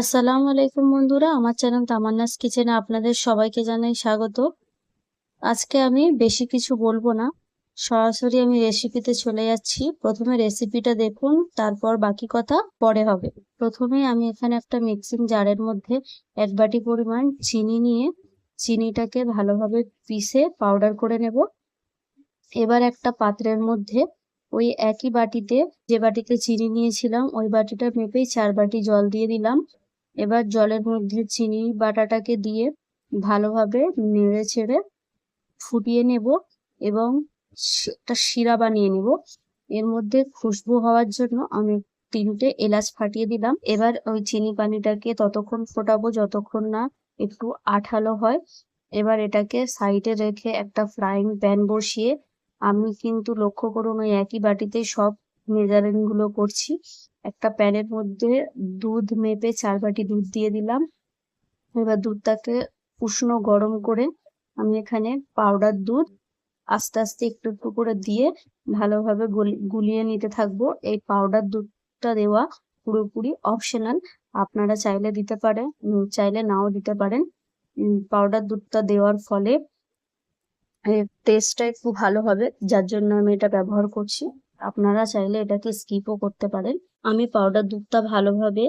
আসসালামু আলাইকুম বন্ধুরা, আমার চ্যানেল তামান্নাস কিচেনে আপনাদের সবাইকে জানাই স্বাগত। আজকে আমি বেশি কিছু বলব না, সরাসরি আমি রেসিপিতে চলে যাচ্ছি। প্রথমে রেসিপিটা দেখুন, তারপর বাকি কথা, পরে হবে। প্রথমে আমি এখানে একটা মিক্সিং জারের মধ্যে এক বাটি পরিমাণ চিনি নিয়ে চিনিটাকে ভালোভাবে পিষে পাউডার করে নেব। এবার একটা পাত্রের মধ্যে ওই একই বাটিতে যে বাটিতে চিনি নিয়েছিলাম, ওই বাটিটা মেপেই চার বাটি জল দিয়ে দিলাম। এবার জলের মধ্যে চিনি বাটাটাকে দিয়ে ভালোভাবে নেড়ে ছেড়ে ফুটিয়ে নেব এবং একটা শিরা বানিয়ে নেব। এর মধ্যে খুশবু হওয়ার জন্য আমি তিনটে এলাচ ফাটিয়ে দিলাম। এবার ওই চিনি পানিটাকে ততক্ষণ ফোটাবো যতক্ষণ না একটু আঠালো হয়। এবার এটাকে সাইডে রেখে একটা ফ্রাইং প্যান বসিয়ে আমি কিন্তু লক্ষ্য করুন ওই একই বাটিতে সব মেজারিংগুলো করছি। একটা প্যানের মধ্যে দুধ মেপে চার বাটি দুধ দিয়ে দিলাম। এবার দুধটাকে উষ্ণ গরম করে আমি এখানে পাউডার দুধ আস্তে আস্তে একটু একটু করে দিয়ে ভালোভাবে গুলিয়ে নিতে থাকব। এই পাউডার দুধটা দেওয়া পুরোপুরি অপশনাল আপনারা চাইলে দিতে পারেন চাইলে নাও দিতে পারেন। পাউডার দুধটা দেওয়ার ফলে টেস্টটা একটু ভালো হবে, যার জন্য আমি এটা ব্যবহার করছি। আপনারা চাইলে এটাকে স্কিপও করতে পারেন। আমি পাউডার দুধটা ভালোভাবে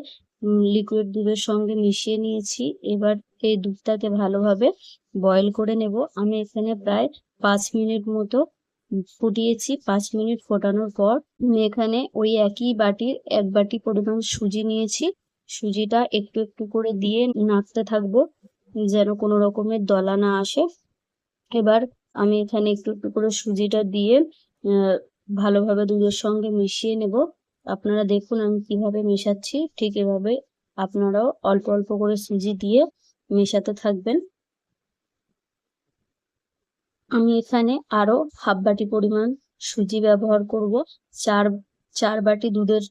লিকুইড দুধের সঙ্গে মিশিয়ে নিয়েছি। এবার এই দুধটাকে ভালোভাবে বয়েল করে নেব। আমি এখানে প্রায় পাঁচ মিনিট মতো ফুটিয়েছি। পাঁচ মিনিট ফোটানোর পর আমি এখানে ওই একই বাটির এক বাটি পরিমাণ সুজি নিয়েছি। সুজিটা একটু একটু করে দিয়ে নাড়তে থাকব, যেন কোনো রকমের দলা না আসে। এবার আমি এখানে একটু একটু করে সুজিটা দিয়ে ভালোভাবে দুধের সঙ্গে মিশিয়ে নেব। আপনারা দেখুন আমি কীভাবে মেশাচ্ছি। ঠিক এভাবে আপনারাও অল্প অল্প করে সুজি দিয়ে মেশাতে থাকবেন। আমি এখানে আরও হাফ বাটি পরিমাণ সুজি ব্যবহার করব। চার চার বাটি দুধের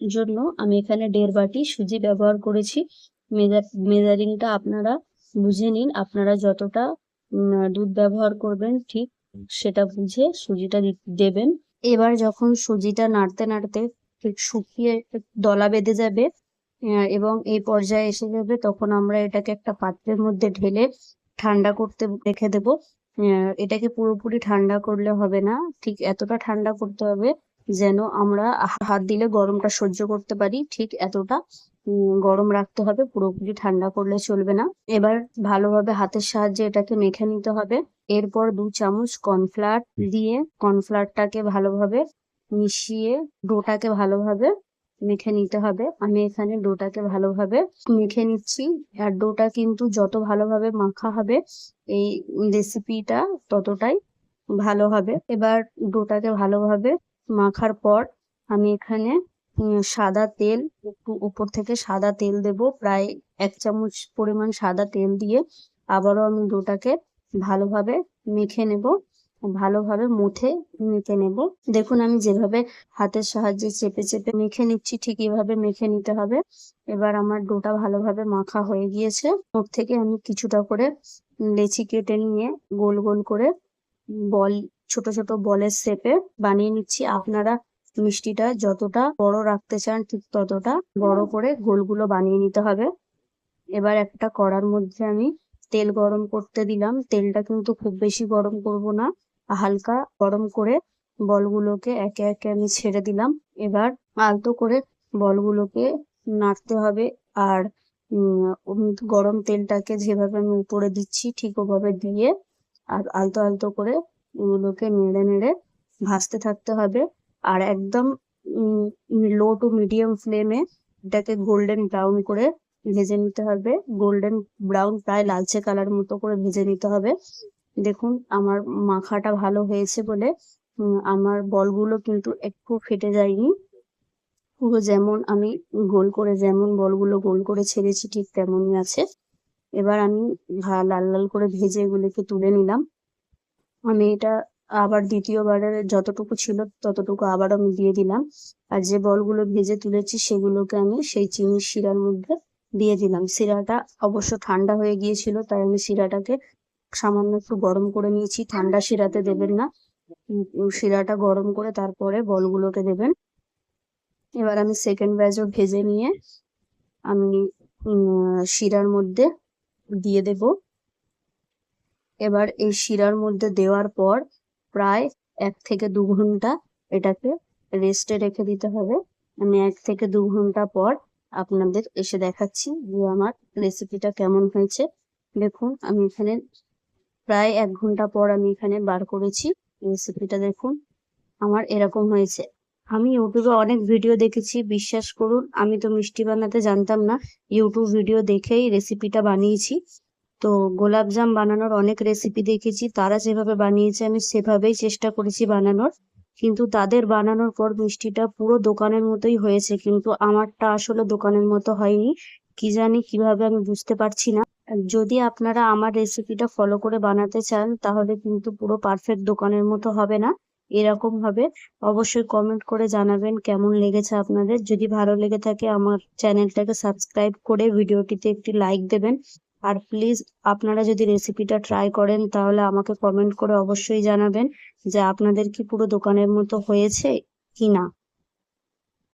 জন্য আমি এখানে দেড় বাটি সুজি ব্যবহার করেছি। মেজারিংটা আপনারা বুঝে নিন। আপনারা যতটা দুধ ব্যবহার করবেন ঠিক সেটা বুঝে সুজিটা দেবেন। এবার যখন সুজিটা নাড়তে নাড়তে ঠিক শুকিয়ে দলা বেঁধে যাবে এবং এই পর্যায়ে এসে যাবে, তখন আমরা এটাকে একটা পাত্রের মধ্যে ঢেলে ঠান্ডা করতে রেখে দেব। এটাকে পুরোপুরি ঠান্ডা করলে হবে না। ঠিক এতটা ঠান্ডা করতে হবে যেন আমরা হাত দিলে গরমটা সহ্য করতে পারি। ঠিক এতটা গরম রাখতে হবে, পুরোপুরি ঠান্ডা করলে চলবে না। এবার ভালোভাবে হাতের সাহায্যে এটাকে মেখে নিতে হবে। এরপর দু চামচ কর্নফ্লাওয়ার দিয়ে কর্নফ্লাওয়ারটাকে ভালোভাবে মিশিয়ে ডোটাকে ভালোভাবে মেখে নিতে হবে। আমি এখানে ডোটাকে ভালোভাবে মেখে নিচ্ছি। আর ডোটা কিন্তু যত ভালোভাবে মাখা হবে এই রেসিপিটা ততটাই ভালো হবে। এবার ডোটাকে ভালোভাবে মাখার পর আমি এখানে সাদা তেল একটু উপর থেকে সাদা তেল দেব। প্রায় এক চামচ পরিমাণ সাদা তেল দিয়ে আবারও আমি ডোটাকে ভালোভাবে মেখে নেব, ভালোভাবে মুঠে মেখে নেব। দেখুন, আমি যেভাবে হাতের সাহায্যে চেপে চেপে মেখে নিচ্ছি, ঠিক এভাবে মেখে নিতে হবে। এবার আমার ডোটা ভালোভাবে মাখা হয়ে গিয়েছে। ওর থেকে আমি কিছুটা করে লেচি কেটে নিয়ে গোল গোল করে বল, ছোট ছোট বলের শেপে বানিয়ে নিচ্ছি। আপনারা মিষ্টিটা যতটা বড় রাখতে চান, ঠিক ততটা বড় করে গোলগুলো বানিয়ে নিতে হবে। এবার একটা কড়ার মধ্যে আমি তেল গরম করতে দিলাম। তেলটা কিন্তু খুব বেশি গরম করব না। হালকা গরম করে বলগুলোকে একে একে আমি ছেড়ে দিলাম। এবার আলতো করে বলগুলোকে নাড়তে হবে। আর গরম তেলটাকে যেভাবে আমি উপরে দিচ্ছি ঠিক ওভাবে দিয়ে আর আলতো আলতো করে এগুলোকে নেড়ে নেড়ে ভাজতে থাকতে হবে। আর একদম লো টু মিডিয়াম ফ্লেমে এটাকে গোল্ডেন ব্রাউন করে ভেজে নিতে হবে। গোল্ডেন ব্রাউন প্রায় লালচে কালার মতো করে ভেজে নিতে হবে। দেখুন, আমার মাখাটা ভালো হয়েছে বলে আমার বলগুলো কিন্তু একটু ফেটে যায়নি। পুরো যেমন আমি গোল করে, যেমন বলগুলো গোল করে ছেড়েছি, ঠিক তেমনই আছে। এবার আমি লাল লাল করে ভেজে এগুলোকে তুলে নিলাম। আমি এটা আবার দ্বিতীয়বারের যতটুকু ছিল, ততটুকু আবার আমি দিয়ে দিলাম। আর যে বলগুলো ভেজে তুলেছি, সেগুলোকে আমি সেই চিনির শিরার মধ্যে দিয়ে দিলাম। শিরাটা অবশ্য ঠান্ডা হয়ে গিয়েছিল, তাই আমি শিরাটাকে সামান্য একটু গরম করে নিয়েছি। ঠান্ডা শিরাতে দেবেন না। শিরাটা গরম করে তারপরে বলগুলোকে দেবেন। এবার আমি সেকেন্ড ব্যাচও ভেজে নিয়ে আমি শিরার মধ্যে দিয়ে দেব। এবার এই শিরার মধ্যে দেওয়ার পর প্রায় এক থেকে দু ঘণ্টা এটাকে রেস্টে রেখে দিতে হবে। আমি এক থেকে দু ঘণ্টা পর আপনাদের এসে দেখাচ্ছি যে আমার রেসিপিটা কেমন হয়েছে। দেখুন, আমি এখানে প্রায় এক ঘণ্টা পর আমি এখানে বার করেছি রেসিপিটা দেখুন, আমার এরকম হয়েছে। আমি ইউটিউবে অনেক ভিডিও দেখেছি, বিশ্বাস করুন, আমি তো মিষ্টি বানাতে জানতাম না, ইউটিউব ভিডিও দেখেই রেসিপিটা বানিয়েছি। তো গোলাপজাম বানানোর অনেক রেসিপি দেখেছি, তারা যেভাবে বানিয়েছে, আমি সেভাবেই চেষ্টা করেছি বানানোর। কিন্তু তাদের বানানোর পর মিষ্টিটা পুরো দোকানের মতোই হয়েছে, কিন্তু আমারটা আসলে দোকানের মতো হয়নি। কি জানি কীভাবে আমি বুঝতে পারছি না। যদি আপনারা আমার রেসিপিটা ফলো করে বানাতে চান, তাহলে কিন্তু পুরো পারফেক্ট দোকানের মতো হবে না। এরকম হবে। অবশ্যই কমেন্ট করে জানাবেন কেমন লেগেছে আপনাদের। যদি ভালো লেগে থাকে, আমার চ্যানেলটাকে সাবস্ক্রাইব করে ভিডিওটিতে একটি লাইক দেবেন। আর প্লিজ আপনারা যদি রেসিপিটা ট্রাই করেন, তাহলে আমাকে কমেন্ট করে অবশ্যই জানাবেন যে আপনাদের কি পুরো দোকানের মতো হয়েছে কি না